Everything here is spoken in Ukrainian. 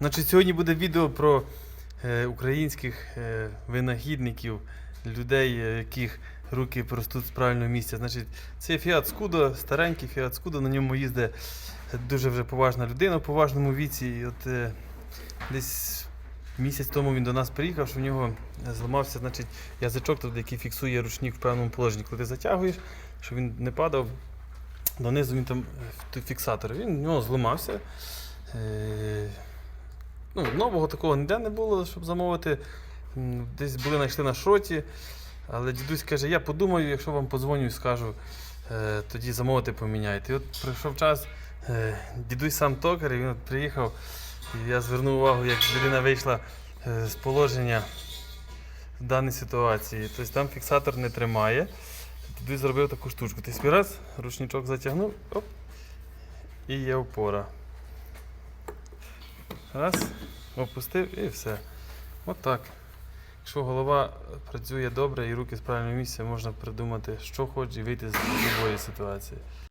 Значить, сьогодні буде відео про е, українських е, винахідників, людей, е, яких руки простуть з правильного місця. Значить, це Fiat Scudo, старенький Fiat Scudo, на ньому їздить дуже вже поважна людина в поважному віці. І от е, десь місяць тому він до нас приїхав, що в нього зламався значить, язичок, тут, який фіксує ручник в певному положенні. Коли ти затягуєш, щоб він не падав, донизу він там е, фіксатор. Він в нього зламався. Е, Ну, нового такого ніде не було, щоб замовити. Десь були знайшли на шроті. Але дідусь каже, я подумаю, якщо вам подзвоню і скажу, е, тоді замовити поміняйте. І от прийшов час, е, дідусь сам токар, і він от приїхав, і я звернув увагу, як людина вийшла е, з положення в даній ситуації. Тобто там фіксатор не тримає. Дідусь зробив таку штучку. Ти собі раз, ручничок затягнув, оп, і є опора. Раз, опустив і все. От так. Якщо голова працює добре і руки з правильного місця, можна придумати, що хочеш, і вийти з будь-якої ситуації.